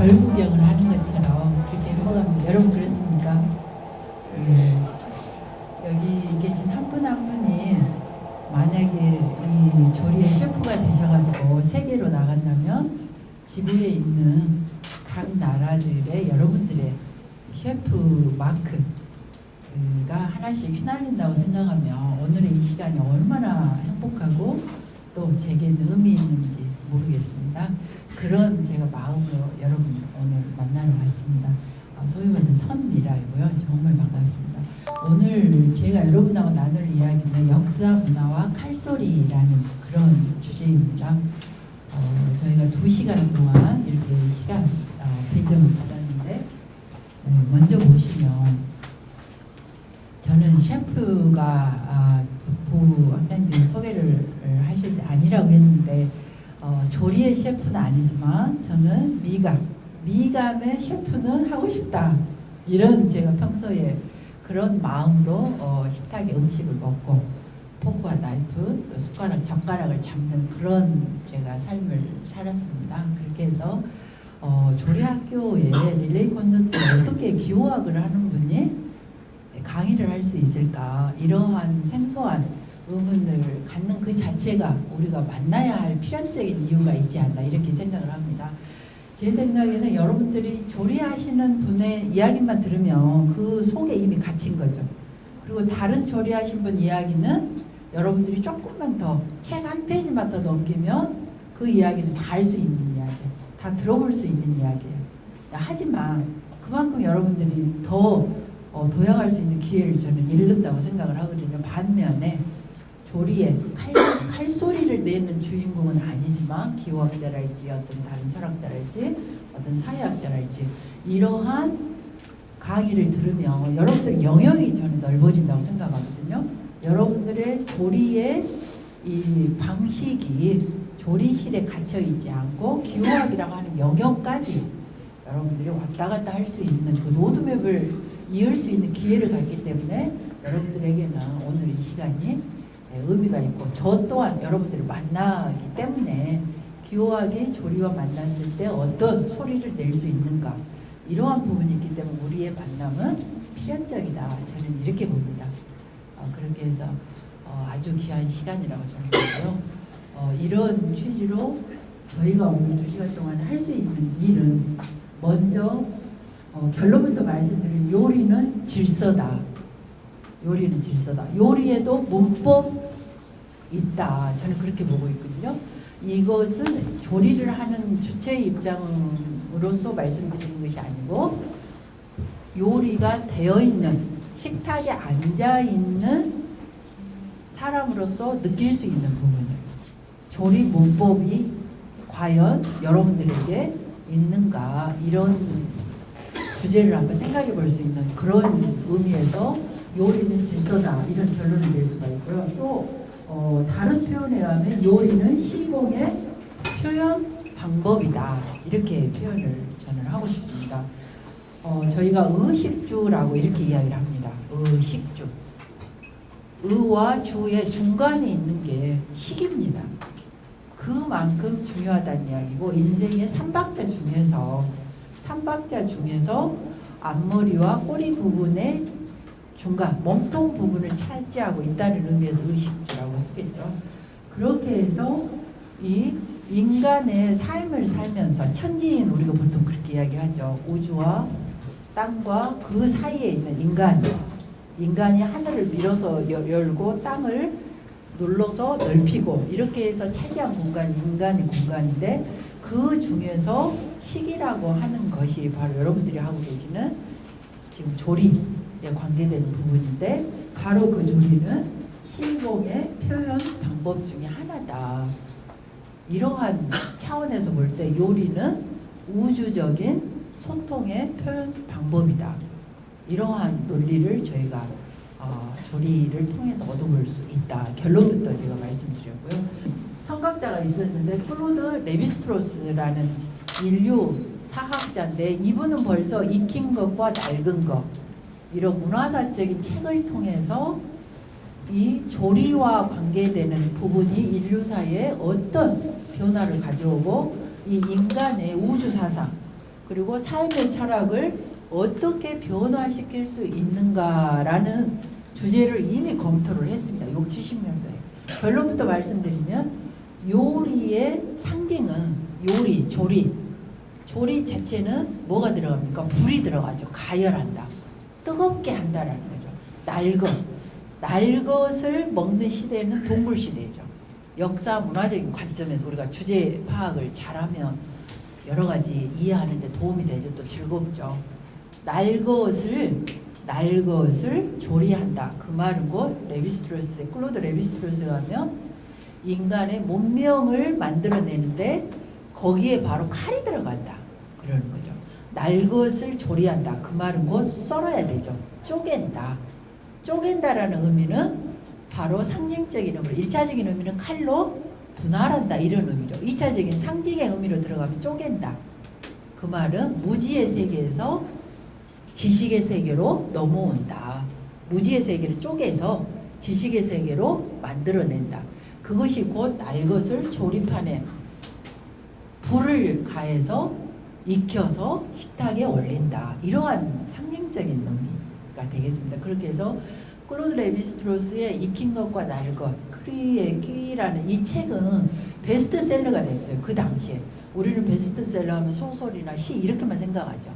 별 구경을 하는 것처럼 그렇게 행복합니다. 여러분 그렇습니까? 네. 여기 계신 한분한 분이 만약에 이 조리의 셰프가 되셔가지고 세계로 나간다면 지구에 있는 각 나라들의 여러분들의 셰프 마크가 하나씩 휘날린다고 생각하면 오늘의 이 시간이 얼마나 행복하고 또 제게는 의미 있는지 모르겠습니다. 그런 제가 마음으로 여러분 오늘 만나러 왔습니다. 어, 소위 말하는 선미라이고요. 정말 반갑습니다. 오늘 제가 여러분하고 나눌 이야기는 역사 문화와 칼소리라는 그런 주제입니다. 어, 저희가 두 시간 동안 이렇게 시간 어, 배정을 받았는데 네, 먼저 보시면 저는 셰프가 아, 부 학생들이 소개를 하실 때 아니라고 했는데 어, 조리의 셰프는 아니지만 저는 미감, 미감의 셰프는 하고 싶다. 이런 제가 평소에 그런 마음으로 어, 식탁에 음식을 먹고 포크와 나이프, 또 숟가락, 젓가락을 잡는 그런 제가 삶을 살았습니다. 그렇게 해서 어, 조리학교에 릴레이 콘서트에 어떻게 기호학을 하는 분이 강의를 할 수 있을까 이러한 생소한 의문을 갖는 그 자체가 우리가 만나야 할 필연적인 이유가 있지 않나 이렇게 생각을 합니다. 제 생각에는 여러분들이 조리하시는 분의 이야기만 들으면 그 속에 이미 갇힌 거죠. 그리고 다른 조리하신 분 이야기는 여러분들이 조금만 더 책 한 페이지만 더 넘기면 그 이야기를 다할수 있는 이야기, 다 들어볼 수 있는 이야기예요. 하지만 그만큼 여러분들이 더 어, 도약할 수 있는 기회를 저는 잃는다고 생각을 하거든요. 반면에 조리에 칼, 칼소리를 내는 주인공은 아니지만 기호학자랄지 어떤 다른 철학자랄지 어떤 사회학자랄지 이러한 강의를 들으면 여러분들 영역이 저는 넓어진다고 생각하거든요. 여러분들의 조리의 이 방식이 조리실에 갇혀 있지 않고 기호학이라고 하는 영역까지 여러분들이 왔다 갔다 할 수 있는 그 로드맵을 이을 수 있는 기회를 갖기 때문에 여러분들에게는 오늘 이 시간이 예, 의미가 있고 저 또한 여러분들을 만나기 때문에 기호학이 조리와 만났을 때 어떤 소리를 낼 수 있는가 이러한 부분이 있기 때문에 우리의 만남은 필연적이다 저는 이렇게 봅니다. 어, 그렇게 해서 어, 아주 귀한 시간이라고 저는 보고요. 어, 이런 취지로 저희가 오늘 두 시간 동안 할 수 있는 일은 먼저 어, 결론부터 말씀드린 요리는 질서다. 요리는 질서다. 요리에도 문법 있다. 저는 그렇게 보고 있거든요. 이것은 조리를 하는 주체의 입장으로서 말씀드리는 것이 아니고 요리가 되어 있는 식탁에 앉아 있는 사람으로서 느낄 수 있는 부분이에요. 조리 문법이 과연 여러분들에게 있는가 이런 주제를 한번 생각해 볼 수 있는 그런 의미에서 요리는 질서다 이런 결론을 낼 수가 있고요. 또 어, 다른 표현에 의하면 요리는 시공의 표현 방법이다 이렇게 표현을 저는 하고 싶습니다. 어, 저희가 의식주라고 이렇게 이야기를 합니다. 의식주. 의와 주의 중간에 있는 게 식입니다. 그만큼 중요하다는 이야기고 인생의 삼박자 중에서 삼박자 중에서 앞머리와 꼬리 부분의 중간 몸통 부분을 차지하고 있다는 의미에서 의식주라고 쓰겠죠. 그렇게 해서 이 인간의 삶을 살면서 천지인 우리가 보통 그렇게 이야기하죠. 우주와 땅과 그 사이에 있는 인간. 인간이 하늘을 밀어서 여- 열고 땅을 눌러서 넓히고 이렇게 해서 차지한 공간이 인간의 공간인데 그 중에서 식이라고 하는 것이 바로 여러분들이 하고 계시는 지금 조리 에 관계되는 부분인데 바로 그 조리는 시공의 표현 방법 중에 하나다. 이러한 차원에서 볼 때 요리는 우주적인 소통의 표현 방법이다. 이러한 논리를 저희가 어, 조리를 통해서 얻어볼 수 있다. 결론부터 제가 말씀드렸고요. 성각자가 있었는데 클로드 레비스트로스라는 인류 사학자인데 이분은 벌써 익힌 것과 낡은 것 이런 문화사적인 책을 통해서 이 조리와 관계되는 부분이 인류사에 어떤 변화를 가져오고 이 인간의 우주 사상 그리고 삶의 철학을 어떻게 변화시킬 수 있는가라는 주제를 이미 검토를 했습니다. 6, 70년도에. 결론부터 말씀드리면 요리의 상징은 요리, 조리. 조리 자체는 뭐가 들어갑니까? 불이 들어가죠. 가열한다. 뜨겁게 한다라는 거죠. 날것. 날것을 먹는 시대는 동물 시대죠. 역사 문화적인 관점에서 우리가 주제 파악을 잘하면 여러 가지 이해하는데 도움이 되죠. 또 즐겁죠. 날것을 날것을 조리한다. 그 말은 곧 레비스트로스, 클로드 레비스트로스 가면 인간의 몸명을 만들어내는데 거기에 바로 칼이 들어간다. 그러는 거죠. 날 것을 조리한다. 그 말은 곧 썰어야 되죠. 쪼갠다. 쪼갠다라는 의미는 바로 상징적인 의미로, 일차적인 의미는 칼로 분할한다 이런 의미로, 이차적인 상징의 의미로 들어가면 쪼갠다. 그 말은 무지의 세계에서 지식의 세계로 넘어온다. 무지의 세계를 쪼개서 지식의 세계로 만들어낸다. 그것이 곧 날 것을 조립하는 불을 가해서 익혀서 식탁에 올린다. 이러한 상징적인 의미가 되겠습니다. 그렇게 해서 클로드 레비스트로스의 익힌 것과 날 것, 크리의 끼라는 이 책은 베스트셀러가 됐어요. 그 당시에. 우리는 베스트셀러 하면 소설이나 시 이렇게만 생각하죠.